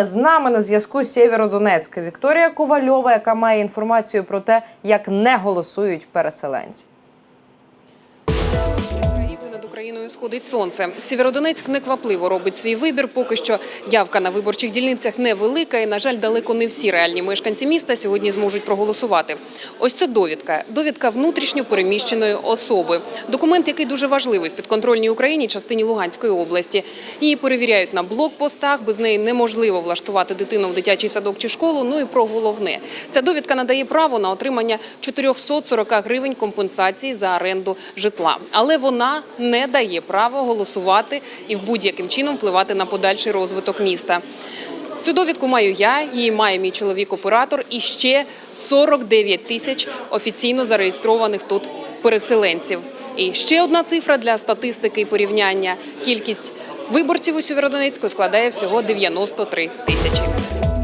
З нами на зв'язку Сєвєродонецька Вікторія Ковальова, яка має інформацію про те, як не голосують переселенці. Україною сходить сонце. Сєвєродонецьк неквапливо робить свій вибір. Поки що явка на виборчих дільницях невелика, і, на жаль, далеко не всі реальні мешканці міста сьогодні зможуть проголосувати. Ось це довідка. Довідка внутрішньо переміщеної особи. Документ, який дуже важливий в підконтрольній Україні, частині Луганської області. Її перевіряють на блокпостах. Без неї неможливо влаштувати дитину в дитячий садок чи школу. Ну і про головне. Ця довідка надає право на отримання 440 гривень компенсації за оренду житла. Але вона не дає права голосувати і в будь-яким чином впливати на подальший розвиток міста. Цю довідку маю я, її має мій чоловік-оператор і ще 49 тисяч офіційно зареєстрованих тут переселенців. І ще одна цифра для статистики і порівняння. Кількість виборців у Сєвєродонецьку складає всього 93 тисячі.